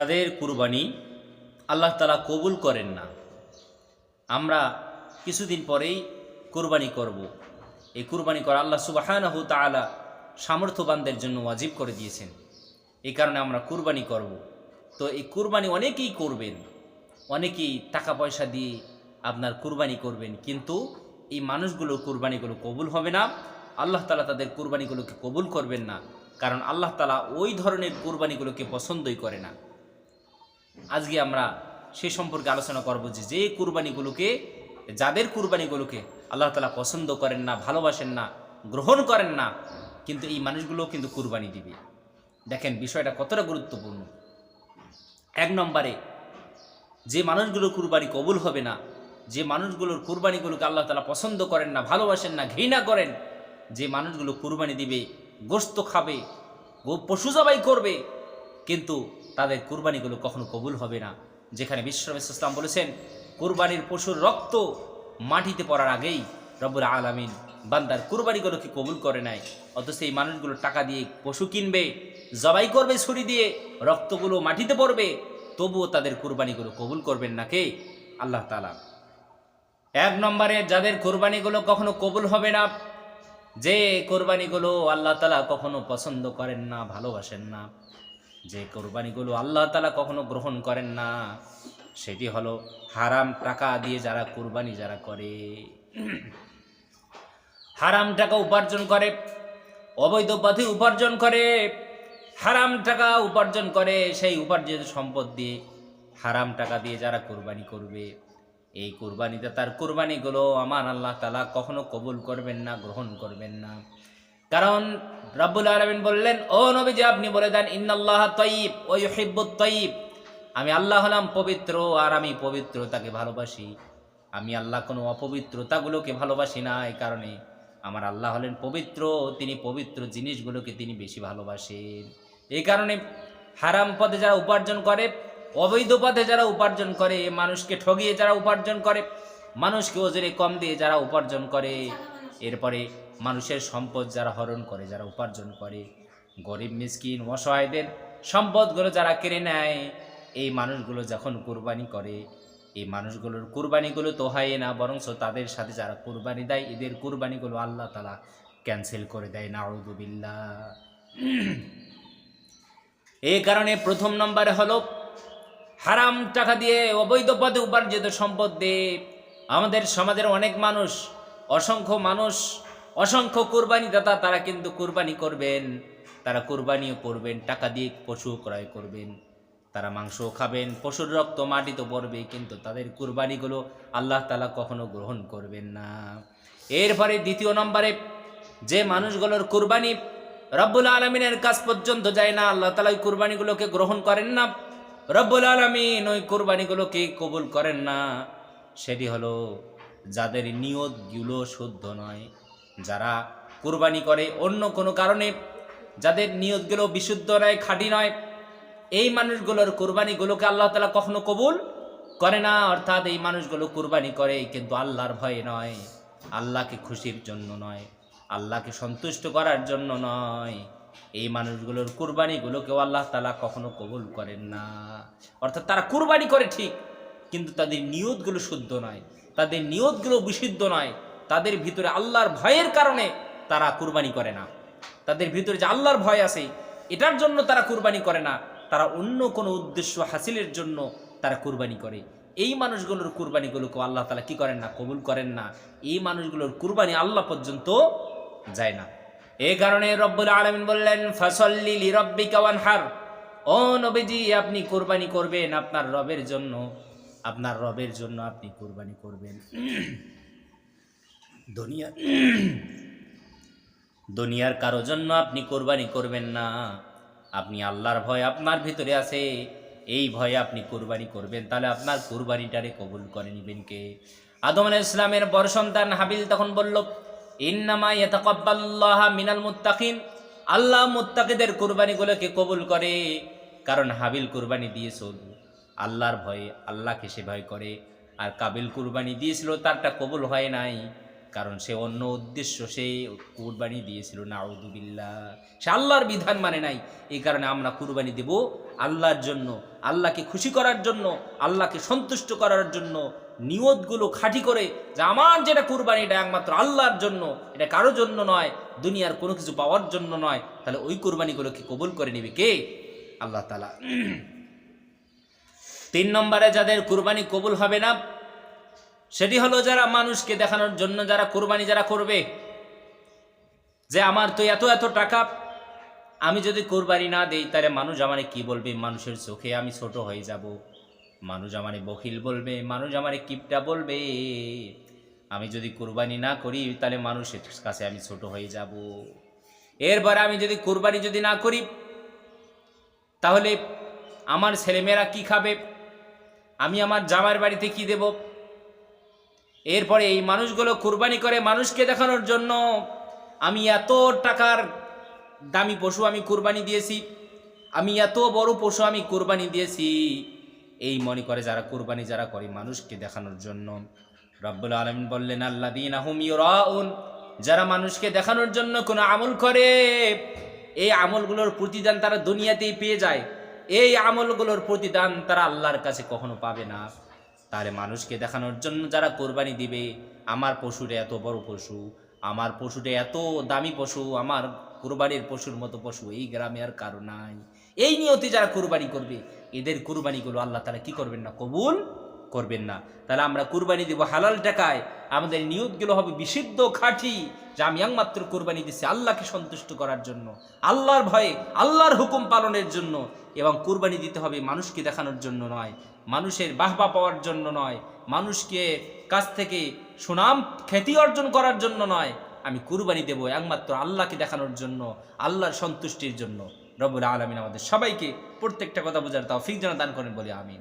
তাদের কুরবানি আল্লাহ তালা কবুল করেন না। আমরা কিছুদিন পরেই কুরবানি করব। এই কুরবানি করা আল্লাহ সুবাহানহ তালা সামর্থ্যবানদের জন্য ওয়াজিব করে দিয়েছেন। এই কারণে আমরা কুরবানি করব। তো এই কুরবানি অনেকেই করবেন। অনেকেই টাকা পয়সা দিয়ে আপনার কুরবানি করবেন। কিন্তু এই মানুষগুলো কুরবানিগুলো কবুল হবে না। আল্লাহ তালা তাদের কুরবানিগুলোকে কবুল করবেন না। কারণ আল্লাহ তালা ওই ধরনের কুরবানিগুলোকে পছন্দই করে না। আজকে আমরা সে সম্পর্কে আলোচনা করব যে যে কুরবানিগুলোকে, যাদের কুরবানিগুলোকে আল্লাহ তালা পছন্দ করেন না, ভালোবাসেন না, গ্রহণ করেন না, কিন্তু এই মানুষগুলো কিন্তু কুরবানি দিবে। দেখেন, বিষয়টা কতটা গুরুত্বপূর্ণ। এক নম্বরে, যে মানুষগুলো কুরবানি কবুল হবে না, যে মানুষগুলোর কুরবানিগুলোকে আল্লাহ তালা পছন্দ করেন না, ভালোবাসেন না, ঘৃণা করেন, যে মানুষগুলো কুরবানি দিবে গোস্ত খাবে পশু জবাই করবে, কিন্তু তাদের কুরবানিগুলো কখনো কবুল হবে না। যেখানে ইসলাম বলেছেন, কুরবানির পশুর রক্ত মাটিতে পড়ার আগেই রব্বুল আলামিন বান্দার কুরবানিগুলোকে কবুল করে নেয়। অথচ এই মানুষগুলো টাকা দিয়ে পশু কিনবে, জবাই করবে, ছুরি দিয়ে রক্তগুলো মাটিতে পড়বে, তবুও তাদের কুরবানিগুলো কবুল করবেন না কে? আল্লাহ তালা এক নম্বরে, যাদের কোরবানিগুলো কখনো কবুল হবে না, যে কোরবানিগুলো আল্লাহ তালা কখনো পছন্দ করেন না, ভালোবাসেন না। যে কোরবানিগুলো আল্লাহ তালা কখনো গ্রহণ করেন না, সেটি হলো হারাম টাকা দিয়ে যারা কোরবানি যারা করে। হারাম টাকা উপার্জন করে, অবৈধ পথে উপার্জন করে, হারাম টাকা উপার্জন করে, সেই উপার্জিত সম্পদ দিয়ে হারাম টাকা দিয়ে যারা কোরবানি করবে, এই কোরবানিতে তার কোরবানিগুলো আমার আল্লাহ তালা কখনো কবুল করবেন না, গ্রহণ করবেন না। কারণ রাব্বুল আলমিন বললেন, ও নবীজি, আপনি বলে দেন, ইন্নাল্লাহ তয়িব ও ইহিব্বুত তয়িব। আমি আল্লাহ হলাম পবিত্র আর আমি পবিত্রতাকে ভালোবাসি। আমি আল্লাহ কোনো অপবিত্রতাগুলোকে ভালোবাসি না, এই কারণে আমার আল্লাহ হলেন পবিত্র, তিনি পবিত্র জিনিসগুলোকে তিনি বেশি ভালোবাসেন। এই কারণে হারাম পথে যারা উপার্জন করে, অবৈধ পথে যারা উপার্জন করে, মানুষকে ঠগিয়ে যারা উপার্জন করে, মানুষকে ওজরে কম দিয়ে যারা উপার্জন করে, এরপরে মানুষের সম্পদ যারা হরণ করে, যারা উপার্জন করে, গরিব, মিসকিন, অসহায়দের সম্পদগুলো যারা কেড়ে নেয়, এই মানুষগুলো যখন কুরবানি করে, এই মানুষগুলোর কুরবানিগুলো তো হয় না, বরঞ্চ তাদের সাথে যারা কুরবানি দেয়, এদের কুরবানিগুলো আল্লাহ তালা ক্যান্সেল করে দেয় না নাউদুবিল্লা এই কারণে প্রথম নম্বরে হলো, হারাম টাকা দিয়ে অবৈধ পদে উপার্জিত সম্পদ দিয়ে আমাদের সমাজের অনেক মানুষ, অসংখ্য মানুষ অসংখ্য কুরবানি দাতা তারা কিন্তু কুরবানি করবেন। তারা কুরবানিও করবেন টাকা দিয়ে পশু ক্রয় করবেন। তারা মাংস খাবেন, পশুর রক্ত মাটিতে পড়বে কিন্তু তাদের কুরবানিগুলো আল্লাহ তালা কখনো গ্রহণ করবেন না। এরপরে দ্বিতীয় নম্বরে, যে মানুষগুলোর কুরবানি রব্বুল আলমিনের কাছ পর্যন্ত যায় না, আল্লাহ তালা ওই কুরবানিগুলোকে গ্রহণ করেন না। রব্বুল আলমিন ওই কুরবানিগুলোকে কবুল করেন না। সেটি হলো যাদের নিয়তগুলো শুদ্ধ নয়। যারা কুরবানি করে অন্য কোনো কারণে, যাদের নিয়তগুলো বিশুদ্ধ নয়, খাঁটি নয়, এই মানুষগুলোর কুরবানিগুলোকে আল্লাহ তালা কখনো কবুল করে না। অর্থাৎ এই মানুষগুলো কুরবানি করে, কিন্তু আল্লাহর ভয়ে নয়, আল্লাহকে খুশির জন্য নয়, আল্লাহকে সন্তুষ্ট করার জন্য নয়। এই মানুষগুলোর কুরবানিগুলোকেও আল্লাহ তালা কখনো কবুল করেন না। অর্থাৎ তারা কুরবানি করে ঠিক, কিন্তু তাদের নিয়তগুলো শুদ্ধ নয়, তাদের নিয়তগুলো বিশুদ্ধ নয় তাদের ভিতরে আল্লাহর ভয়ের কারণে তারা কুরবানি করে না। তাদের ভিতরে যে আল্লাহর ভয় আছে, এটার জন্য তারা কুরবানি করে না। তারা অন্য কোনো উদ্দেশ্য হাসিলের জন্য তারা কুরবানি করে। এই মানুষগুলোর কুরবানিগুলোকে আল্লাহ তালা কি করেন না, কবুল করেন না। এই মানুষগুলোর কুরবানি আল্লাহ পর্যন্ত যায় না। এই কারণে রব্বুল আলমিন বললেন, ফসল্লি রব্বিকা ওয়ানহার। ও নবীজি, আপনি কুরবানি করবেন আপনার রবের জন্য। আপনার রবের জন্য আপনি কুরবানি করবেন। দুনিয়া দুনিয়ার কারও জন্য আপনি কোরবানি করবেন না। আপনি আল্লাহর ভয় আপনার ভিতরে আছে। এই ভয়ে আপনি কোরবানি করবেন। তাহলে আপনার কোরবানিটারে কবুল করে নিবেন কে? আদম আলাইহিস ইসলামের বড় সন্তান হাবিল তখন বলল, ইন্নামা ইয়াতাকাব্বালুল্লাহ মিনাল মুত্তাকিন। আল্লাহ মুত্তাকিদের কোরবানিগুলোকে কবুল করে, কারণ হাবিল কোরবানি দিয়েছিল আল্লাহর ভয়ে, আল্লাহকে সে ভয় করে। আর কাবিল কুরবানি দিয়েছিল, তারটা কবুল হয় নাই। কারণ সে অন্য উদ্দেশ্য, সে কুরবানি দিয়েছিল নাউদুবিল্লা সে আল্লাহর বিধান মানে নাই, এই কারণে আমরা কুরবানি দেব আল্লাহর জন্য, আল্লাহকে খুশি করার জন্য, আল্লাহকে সন্তুষ্ট করার জন্য, নিয়তগুলো খাঁটি করে যে আমার যেটা কুরবানি এটা একমাত্র আল্লাহর জন্য, এটা কারোর জন্য নয়, দুনিয়ার কোনো কিছু পাওয়ার জন্য নয়, তাহলে ওই কুরবানিগুলোকে কবুল করে নেবে কে? আল্লাহ তালা তিন নম্বরে যাদের কুরবানি কবুল হবে না সেটি হলো যারা মানুষকে দেখানোর জন্য যারা কোরবানি যারা করবে, যে আমার তো এত এত টাকা, আমি যদি কোরবানি না দেই, তাহলে মানুষ আমারে কি বলবে? মানুষের চোখে আমি ছোট হয়ে যাব। মানুষ আমারে বকিল বলবে, মানুষ আমারে কিপটা বলবে। আমি যদি কোরবানি না করি, তাহলে মানুষের কাছে আমি ছোট হয়ে যাব। এরপরে আমি যদি কোরবানি যদি না করি, তাহলে আমার ছেলেমেয়েরা কি খাবে? আমি আমার জামার বাড়িতে কি দেব? এরপরে এই মানুষগুলো কুরবানি করে মানুষকে দেখানোর জন্য, আমি এত টাকার দামি পশু আমি কুরবানি দিয়েছি, আমি এত বড় পশু আমি কুরবানি দিয়েছি। এই মনে করে যারা কুরবানি, যারা করে মানুষকে দেখানোর জন্য। রব্বুল আলমিন বললেন আল্লাহ দিন আহম ইউরাউন যারা মানুষকে দেখানোর জন্য কোনো আমল করে, এই আমলগুলোর প্রতিদান তারা দুনিয়াতেই পেয়ে যায়। এই আমলগুলোর প্রতিদান তারা আল্লাহর কাছে কখনো পাবে না। তাহলে মানুষকে দেখানোর জন্য যারা কোরবানি দিবে, আমার পশুটা এত বড় পশু, আমার পশুটা এত দামি পশু, আমার কোরবানির পশুর মতো পশু এই গ্রামে আর কারও নাই। এই নিয়তে যারা কোরবানি করবে, এদের কোরবানিগুলো আল্লাহ তারা কি করবেন না, কবুল করবেন না। তাহলে আমরা কুরবানি দিব হালাল টাকায়। আমাদের নিয়তগুলো হবে বিশুদ্ধ খাঁটি, যে আমি একমাত্র কুরবানি দিচ্ছি আল্লাহকে সন্তুষ্ট করার জন্য। আল্লাহর ভয়ে, আল্লাহর হুকুম পালনের জন্য। এবং কুরবানি দিতে হবে মানুষকে দেখানোর জন্য নয়, মানুষের বাহবা পাওয়ার জন্য নয়, মানুষকে কাছ থেকে সুনাম, খ্যাতি অর্জন করার জন্য নয়। আমি কুরবানি দেব একমাত্র আল্লাহকে দেখানোর জন্য, আল্লাহর সন্তুষ্টির জন্য। রবুল আলমিন আমাদের সবাইকে প্রত্যেকটা কথা বোঝার তাও ফিক যেন দান করেন বলে আমিন।